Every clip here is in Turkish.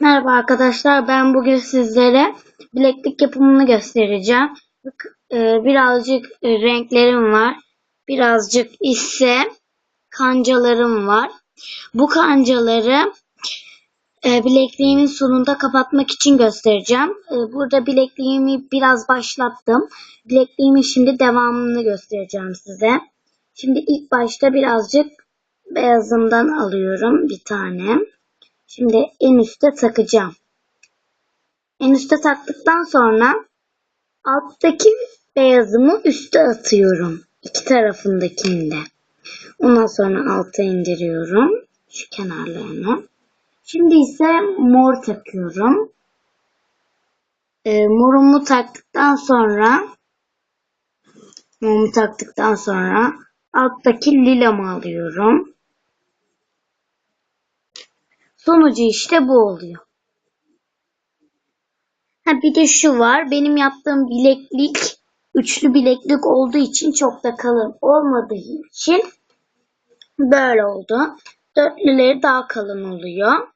Merhaba arkadaşlar. Ben bugün sizlere bileklik yapımını göstereceğim. E, Birazcık e, renklerim var. Birazcık ise kancalarım var. Bu kancaları e, bilekliğimin sonunda kapatmak için göstereceğim. Burada bilekliğimi biraz başlattım. Bilekliğimin şimdi devamını göstereceğim size. Şimdi ilk başta birazcık beyazından alıyorum bir tane. Şimdi en üste takacağım. En üste taktıktan sonra alttaki beyazımı üste atıyorum. İki tarafındakini de. Ondan sonra alta indiriyorum. Şu kenarlarını. Şimdi ise mor takıyorum. Ee, morumu taktıktan sonra morumu taktıktan sonra alttaki lilamı alıyorum. Sonucu işte bu oluyor. Ha bir de şu var. Benim yaptığım bileklik üçlü bileklik olduğu için çok da kalın olmadığı için böyle oldu. Dörtlüleri daha kalın oluyor.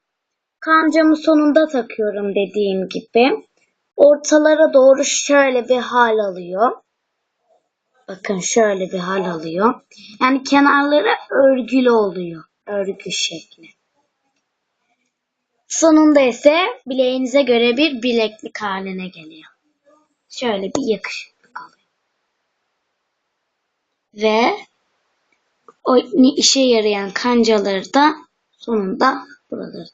Kancamı sonunda takıyorum dediğim gibi. Ortalara doğru şöyle bir hal alıyor. Bakın şöyle bir hal alıyor. Yani kenarları örgülü oluyor. Örgü şekli. Sonunda ise bileğinize göre bir bileklik haline geliyor. Şöyle bir yakışıklık oluyor. Ve o işe yarayan kancaları da sonunda buraları